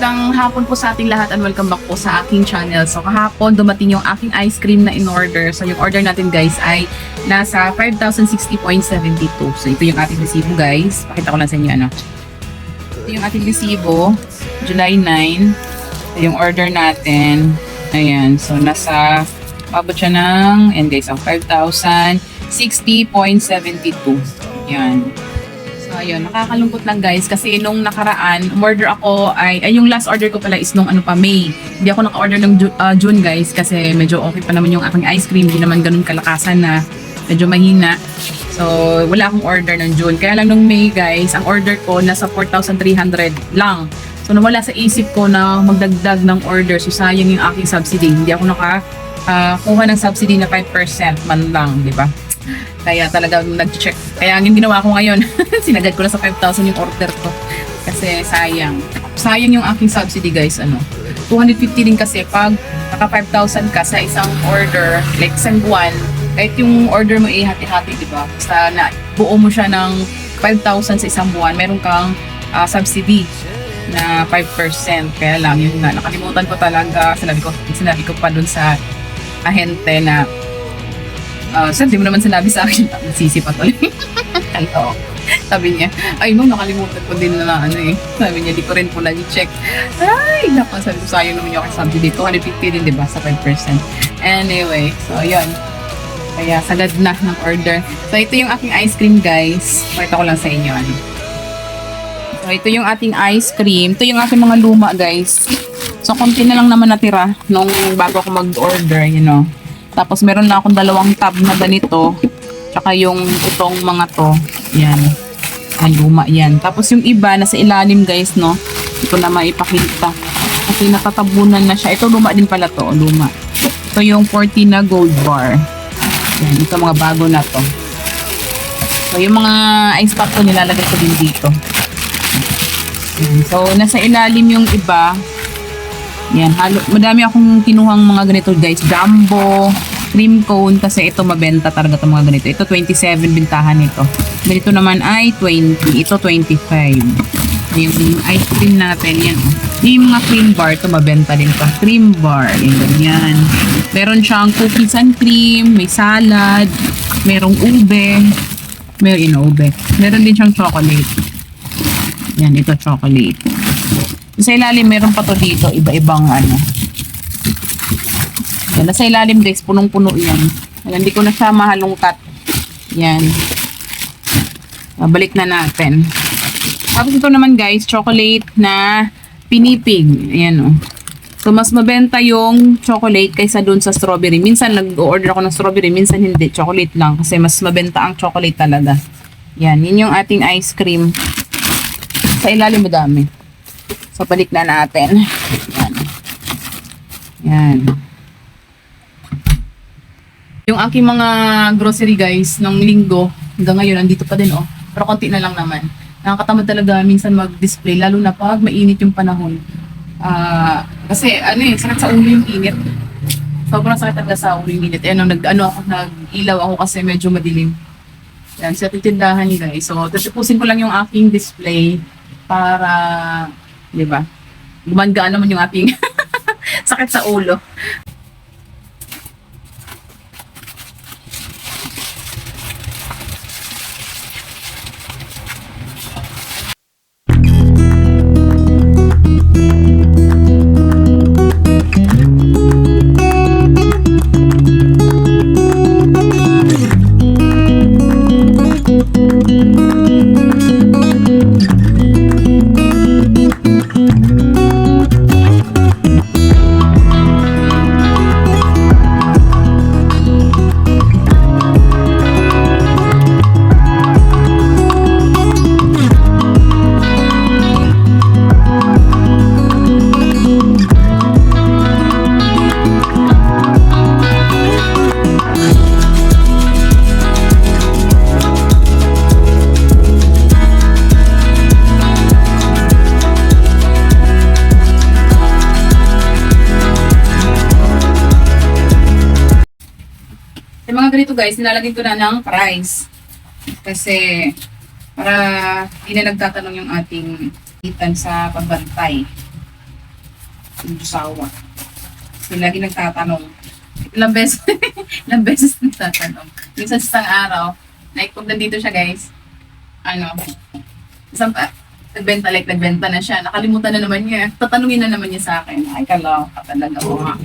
hapon po sa ating lahat and welcome back po sa aking channel. So kahapon dumating yung aking ice cream na in-order. So yung order natin guys ay nasa 5,060.72. So ito yung ating resibo guys. Pakita ko lang sa inyo ano. Ito yung ating resibo. July 9. Ito yung order natin. Ayan. So nasa Abot siya ng, and guys, ang 5,060.72. Yan. Ayun, nakakalungkot lang guys kasi nung nakaraan, order ako ay, ay yung last order ko pala is nung ano pa, May. Hindi ako naka-order ng Ju- ah, June guys kasi medyo okay pa naman yung aking ice cream. Hindi naman ganun kalakasan na medyo mahina. So, wala akong order ng June. Kaya lang nung May guys, ang order ko nasa 4,300 lang. So, nawala sa isip ko na magdagdag ng order. So, sayang yung aking subsidy. Hindi ako naka ah, kuha ng subsidy na 5% man lang, di ba? Kaya talagang nag-check. Kaya ang ginawa ko ngayon, sinagad ko na sa 5,000 yung order ko. Kasi sayang. Sayang yung aking subsidy guys, ano. 250 din kasi pag naka 5,000 ka sa isang order, like isang buwan, kahit yung order mo eh hati-hati, di ba? Basta na buo mo siya ng 5,000 sa isang buwan, meron kang ah, subsidy na 5%. Kaya lang, yun nga, nakalimutan ko talaga. Sinabi ko, sinabi ko pa dun sa ahente na uh, sir, di mo naman sinabi sa akin, sisi pa tuloy. Hello. Sabi niya, ay no, nakalimutan ko din na ano eh. Sabi niya, di ko rin po na-check. Ay, naku, sabi ko, sayang naman yung aking subsidy. 250 din, di ba, sa 5%. Anyway, so yun. Kaya sagad na ng order. So ito yung aking ice cream, guys. Pakita ko lang sa inyo, ano. So ito yung ating ice cream. Ito yung aking mga luma, guys. So, konti na lang naman natira nung bago ako mag-order, you know. Tapos, meron na akong dalawang tab na ganito. Tsaka yung itong mga to. Yan. Ang luma yan. Tapos, yung iba, nasa ilalim, guys, no. Ito na maipakita. Kasi natatabunan na siya. Ito, luma din pala to. Luma. Ito yung 40 na gold bar. Yan. Ito mga bago na to. So, yung mga ice pack ko, nilalagay ko din dito. So, nasa ilalim yung iba. Yan, halo, madami akong kinuhang mga ganito guys. Jumbo, cream cone, kasi ito mabenta talaga itong mga ganito. Ito 27 bintahan nito. Ganito naman ay 20. Ito 25. Yung ice cream natin, yan. Oh. Yung mga cream bar, ito mabenta din pa. Cream bar, yan, ganyan. Meron siyang cookies and cream, may salad, merong ube, meron ube. Meron din siyang chocolate. Yan, ito chocolate. Sa ilalim, meron pa to dito, iba-ibang ano. Yan, nasa ilalim guys, punong-puno yan. Ayan, hindi ko na siya mahalungkat. Yan. Balik na natin. Tapos ito naman guys, chocolate na pinipig. Ayan o. So, mas mabenta yung chocolate kaysa dun sa strawberry. Minsan nag-order ako ng strawberry, minsan hindi. Chocolate lang kasi mas mabenta ang chocolate talaga. Yan, yun yung ating ice cream. Sa ilalim madami. So, balik na natin. Yan. Yan. Yung aking mga grocery guys, nung linggo, hanggang ngayon, andito pa din oh. Pero konti na lang naman. Nakakatamad talaga minsan mag-display, lalo na pag mainit yung panahon. Ah, kasi ano eh, sakit sa ulo yung init. Sobrang sakit talaga sa ulo yung init. Eh, nung nag, ano ako, nag-ilaw ako kasi medyo madilim. Yan, sa titindahan guys. So, tatapusin ko lang yung aking display para, di ba, gumagaan naman yung ating sakit sa ulo. Ganito guys, nilalagay ko na ng price. Kasi para hindi na nagtatanong yung ating itan sa pagbantay. Yung sawa. So, lagi nagtatanong. Ilang beses, ilang beses nagtatanong. Minsan sa araw, like pag nandito siya guys, ano, isang, ah, nagbenta like nagbenta na siya. Nakalimutan na naman niya. Tatanungin na naman niya sa akin. Ay, kalaw ka talaga mo nga.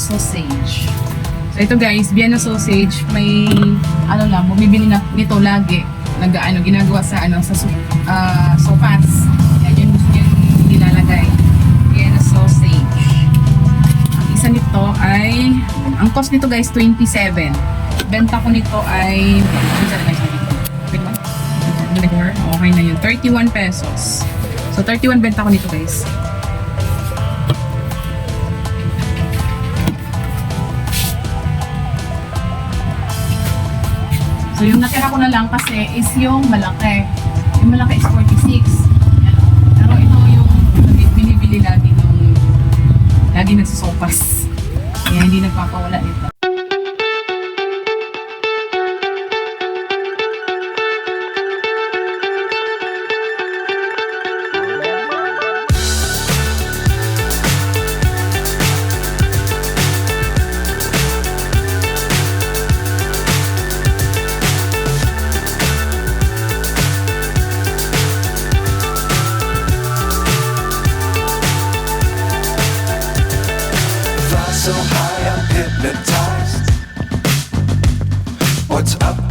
Sausage. So ito guys, Vienna sausage, may ano lang, bumibili na nito lagi. Nag ano ginagawa sa ano sa ah, sopas. Yan yung gusto niya nilalagay. Vienna sausage. Ang isa nito ay ang cost nito guys 27. Benta ko nito ay. Okay na yun. 31 pesos. So 31 benta ko nito guys. So yung natira ko na lang kasi is yung malaki. Yung malaki is 46. Yan. Pero ito yung binibili lagi nung lagi nagsusopas. Kaya hindi nagpapawala nito.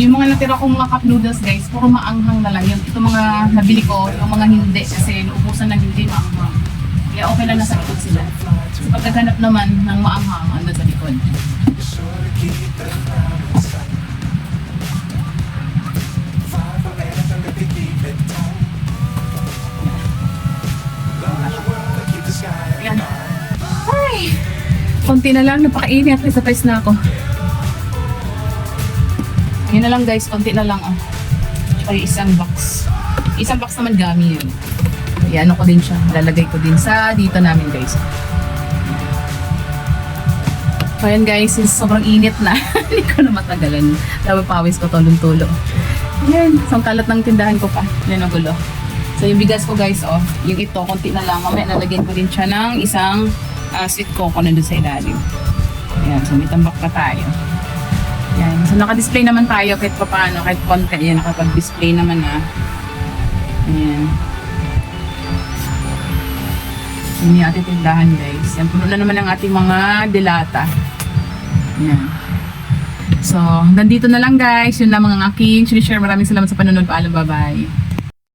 Yung mga natira kong mga cup noodles guys, puro maanghang na lang. Yung ito mga nabili ko, yung mga hindi kasi naubusan ng hindi maanghang. Kaya okay lang nasa likod sila. So pag naghanap naman ng maanghang, ano sa likod. Ayan. Ay! Konti na lang, napakainit. Isa pa na ako. Yun na lang guys, konti na lang ah. Tsaka isang box. Isang box naman gami yun. Ayan, ko din siya. Lalagay ko din sa dito namin guys. So ayan guys, since sobrang init na, hindi ko na matagalan. Labi pawis ko tulong-tulo. Ayan, so ang kalat ng tindahan ko pa. Yan ang gulo. So yung bigas ko guys, oh, yung ito, konti na lang. Mamaya nalagyan ko din siya ng isang ah, sweet coco na doon sa ilalim. Ayan, so may tambak pa tayo. Ayan, so naka-display naman tayo kahit pa paano, kahit konti. Ayan, nakapag-display naman na. Ayan. Yun yung ating tindahan guys. Yan, puno na naman ang ating mga delata. Ayan. So, hanggang dito na lang guys. Yun lamang ang aking share. Maraming salamat sa panonood. Paalam, bye-bye.